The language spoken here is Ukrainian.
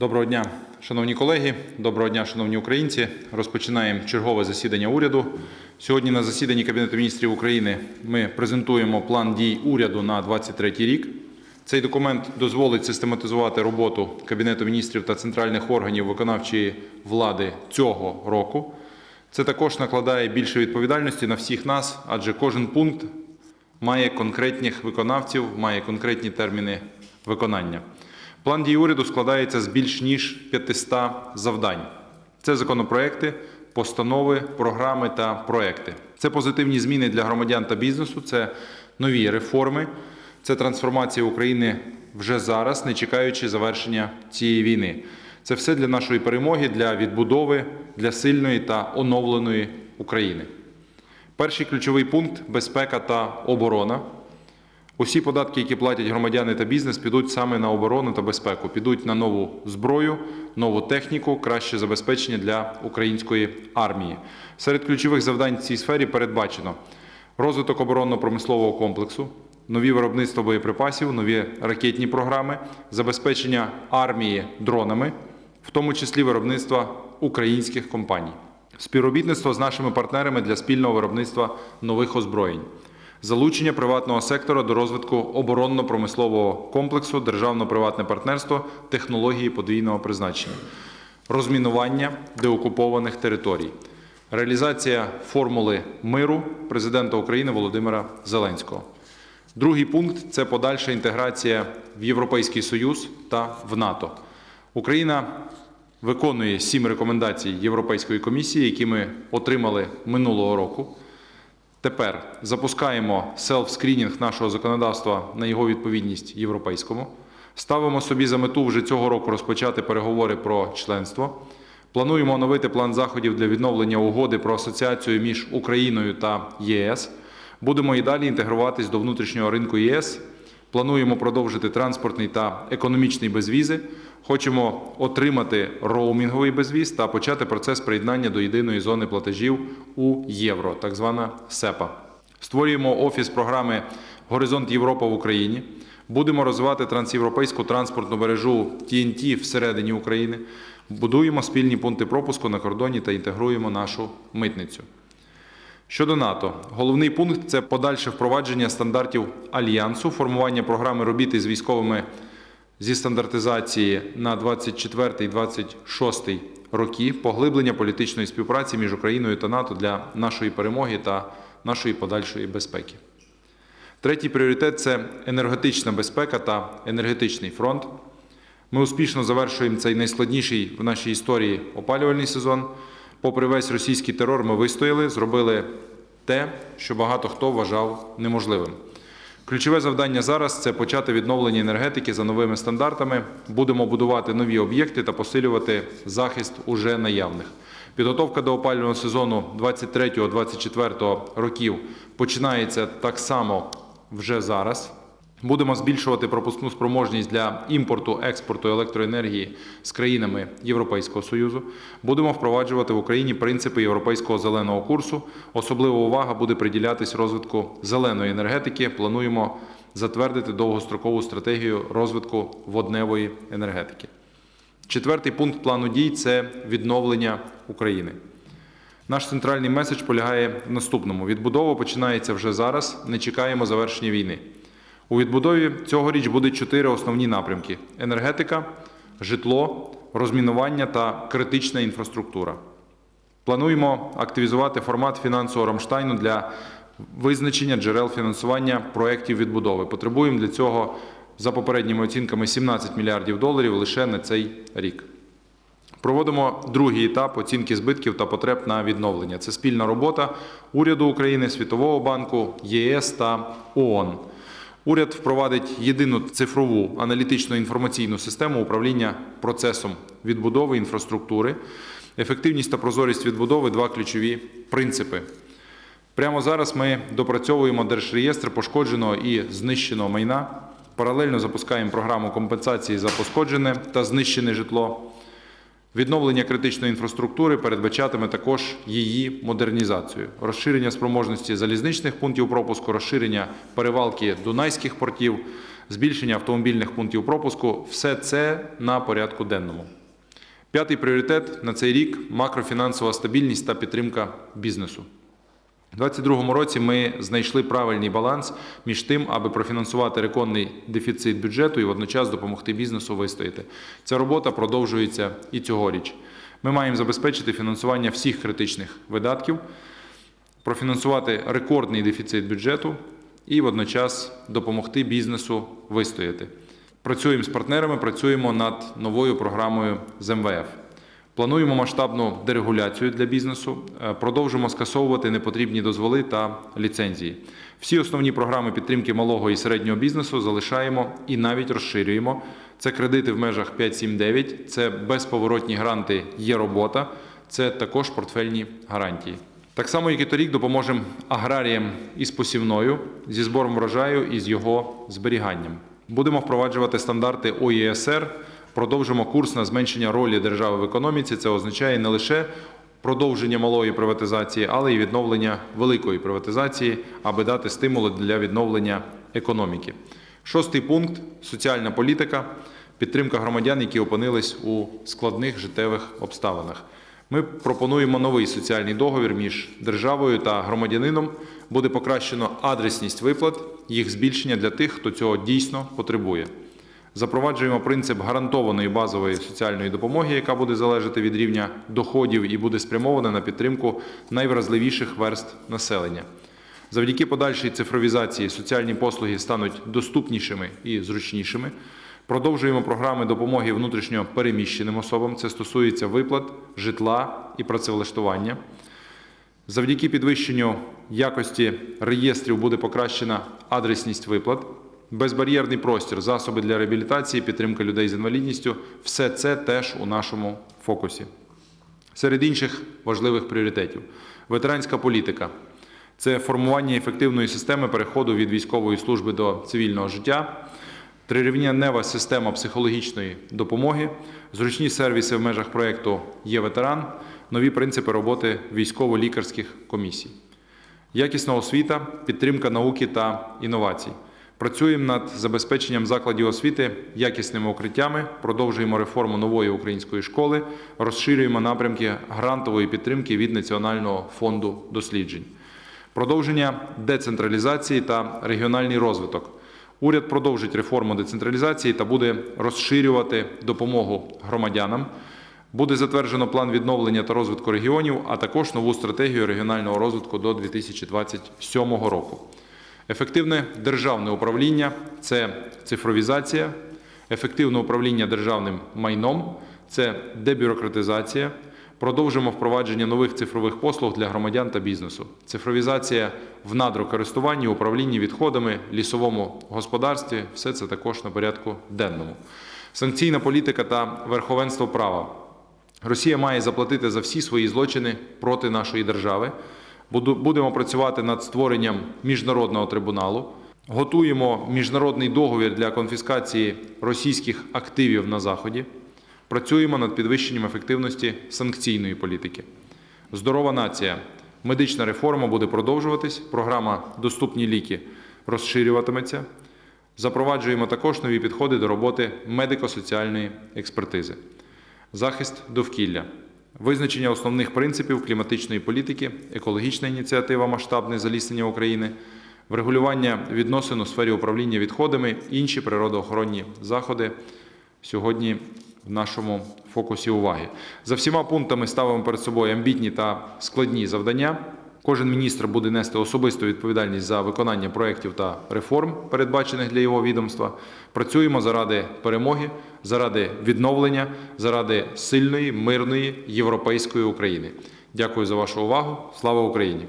Доброго дня, шановні колеги, доброго дня, шановні українці. Розпочинаємо чергове засідання уряду. Сьогодні на засіданні Кабінету міністрів України ми презентуємо план дій уряду на 2023 рік. Цей документ дозволить систематизувати роботу Кабінету міністрів та центральних органів виконавчої влади цього року. Це також накладає більше відповідальності на всіх нас, адже кожен пункт має конкретних виконавців, має конкретні терміни виконання. План дій уряду складається з більш ніж 500 завдань. Це законопроекти, постанови, програми та проекти. Це позитивні зміни для громадян та бізнесу, це нові реформи, це трансформація України вже зараз, не чекаючи завершення цієї війни. Це все для нашої перемоги, для відбудови, для сильної та оновленої України. Перший ключовий пункт безпека та оборона. Усі податки, які платять громадяни та бізнес, підуть саме на оборону та безпеку, підуть на нову зброю, нову техніку, краще забезпечення для української армії. Серед ключових завдань в цій сфері передбачено розвиток оборонно-промислового комплексу, нові виробництва боєприпасів, нові ракетні програми, забезпечення армії дронами, в тому числі виробництва українських компаній, співробітництво з нашими партнерами для спільного виробництва нових озброєнь. Залучення приватного сектора до розвитку оборонно-промислового комплексу, державно-приватне партнерство, технології подвійного призначення, розмінування деокупованих територій, реалізація формули миру президента України Володимира Зеленського. Другий пункт це подальша інтеграція в Європейський Союз та в НАТО. Україна виконує сім рекомендацій Європейської комісії, які ми отримали минулого року. Тепер запускаємо селф-скрінінг нашого законодавства на його відповідність європейському. Ставимо собі за мету вже цього року розпочати переговори про членство. Плануємо оновити план заходів для відновлення угоди про асоціацію між Україною та ЄС. Будемо і далі інтегруватись до внутрішнього ринку ЄС. Плануємо продовжити транспортний та економічний безвізи. Хочемо отримати роумінговий безвіз та почати процес приєднання до єдиної зони платежів у євро, так звана СЕПА. Створюємо офіс програми Горизонт Європа в Україні. Будемо розвивати трансєвропейську транспортну мережу TNT всередині України. Будуємо спільні пункти пропуску на кордоні та інтегруємо нашу митницю. Щодо НАТО, головний пункт це подальше впровадження стандартів альянсу, формування програми робіт із військовими зі стандартизації на 24-26 роки, поглиблення політичної співпраці між Україною та НАТО для нашої перемоги та нашої подальшої безпеки. Третій пріоритет це енергетична безпека та енергетичний фронт. Ми успішно завершуємо цей найскладніший в нашій історії опалювальний сезон. Попри весь російський терор, ми вистояли, зробили те, що багато хто вважав неможливим. Ключове завдання зараз це почати відновлення енергетики за новими стандартами. Будемо будувати нові об'єкти та посилювати захист уже наявних. Підготовка до опалювального сезону 23-24 років починається так само вже зараз. Будемо збільшувати пропускну спроможність для імпорту експорту електроенергії з країнами Європейського союзу. Будемо впроваджувати в Україні принципи європейського зеленого курсу. Особлива увага буде приділятись розвитку зеленої енергетики. Плануємо затвердити довгострокову стратегію розвитку водневої енергетики. Четвертий пункт плану дій це відновлення України. Наш центральний меседж полягає в наступному: відбудова починається вже зараз. Не чекаємо завершення війни. У відбудові цьогоріч буде чотири основні напрямки: енергетика, житло, розмінування та критична інфраструктура. Плануємо активізувати формат фінансового Рамштайну для визначення джерел фінансування проєктів відбудови. Потребуємо для цього, за попередніми оцінками, 17 мільярдів доларів лише на цей рік. Проводимо другий етап оцінки збитків та потреб на відновлення. Це спільна робота уряду України, Світового банку, ЄС та ООН. Уряд впровадить єдину цифрову аналітичну інформаційну систему управління процесом відбудови інфраструктури. Ефективність та прозорість відбудови два ключові принципи. Прямо зараз ми допрацьовуємо держреєстр пошкодженого і знищеного майна. Паралельно запускаємо програму компенсації за пошкоджене та знищене житло. Відновлення критичної інфраструктури передбачатиме також її модернізацію, розширення спроможності залізничних пунктів пропуску, розширення перевалки дунайських портів, збільшення автомобільних пунктів пропуску все це на порядку денному. П'ятий пріоритет на цей рік макрофінансова стабільність та підтримка бізнесу. У 2022 році ми знайшли правильний баланс між тим, аби профінансувати рекордний дефіцит бюджету і водночас допомогти бізнесу вистояти. Ця робота продовжується і цьогоріч. Ми маємо забезпечити фінансування всіх критичних видатків, профінансувати рекордний дефіцит бюджету і водночас допомогти бізнесу вистояти. Працюємо з партнерами, працюємо над новою програмою з МВФ. Плануємо масштабну дерегуляцію для бізнесу, е, продовжимо скасовувати непотрібні дозволи та ліцензії. Всі основні програми підтримки малого і середнього бізнесу залишаємо і навіть розширюємо. Це кредити в межах 5-7-9, це безповоротні гранти є робота, це також портфельні гарантії. Так само, як і торік, допоможемо аграріям із посівною, зі збором врожаю і з його зберіганням. Будемо впроваджувати стандарти ОІСР, продовжимо курс на зменшення ролі держави в економіці. Це означає не лише продовження малої приватизації, але й відновлення великої приватизації, аби дати стимули для відновлення економіки. Шостий пункт соціальна політика, підтримка громадян, які опинились у складних життєвих обставинах. Ми пропонуємо новий соціальний договір між державою та громадянином. Буде покращено адресність виплат, їх збільшення для тих, хто цього дійсно потребує. Запроваджуємо принцип гарантованої базової соціальної допомоги, яка буде залежати від рівня доходів і буде спрямована на підтримку найвразливіших верст населення. Завдяки подальшій цифровізації соціальні послуги стануть доступнішими і зручнішими. Продовжуємо програми допомоги внутрішньо переміщеним особам. Це стосується виплат, житла і працевлаштування. Завдяки підвищенню якості реєстрів буде покращена адресність виплат, безбар'єрний простір, засоби для реабілітації, підтримка людей з інвалідністю все це теж у нашому фокусі. Серед інших важливих пріоритетів ветеранська політика це формування ефективної системи переходу від військової служби до цивільного життя, трирівнянева система психологічної допомоги, зручні сервіси в межах проєкту Є ветеран, нові принципи роботи військово-лікарських комісій. Якісна освіта, підтримка науки та інновацій. Працюємо над забезпеченням закладів освіти якісними укриттями, продовжуємо реформу нової української школи, розширюємо напрямки грантової підтримки від Національного фонду досліджень. Продовження децентралізації та регіональний розвиток. Уряд продовжить реформу децентралізації та буде розширювати допомогу громадянам. Буде затверджено план відновлення та розвитку регіонів, а також нову стратегію регіонального розвитку до 2027 року. Ефективне державне управління це цифровізація, ефективне управління державним майном, це дебюрократизація. Продовжимо впровадження нових цифрових послуг для громадян та бізнесу. Цифровізація в надрокористуванні, управлінні відходами, лісовому господарстві все це також на порядку денному. Санкційна політика та верховенство права. Росія має заплатити за всі свої злочини проти нашої держави. Будемо працювати над створенням міжнародного трибуналу. Готуємо міжнародний договір для конфіскації російських активів на Заході. Працюємо над підвищенням ефективності санкційної політики. Здорова нація. Медична реформа буде продовжуватись. Програма Доступні ліки розширюватиметься. Запроваджуємо також нові підходи до роботи медико-соціальної експертизи. Захист довкілля. Визначення основних принципів кліматичної політики, екологічна ініціатива масштабне заліснення України, врегулювання відносин у сфері управління відходами, інші природоохоронні заходи сьогодні в нашому фокусі уваги. За всіма пунктами ставимо перед собою амбітні та складні завдання. Кожен міністр буде нести особисту відповідальність за виконання проєктів та реформ, передбачених для його відомства. Працюємо заради перемоги, заради відновлення, заради сильної, мирної європейської України. Дякую за вашу увагу. Слава Україні!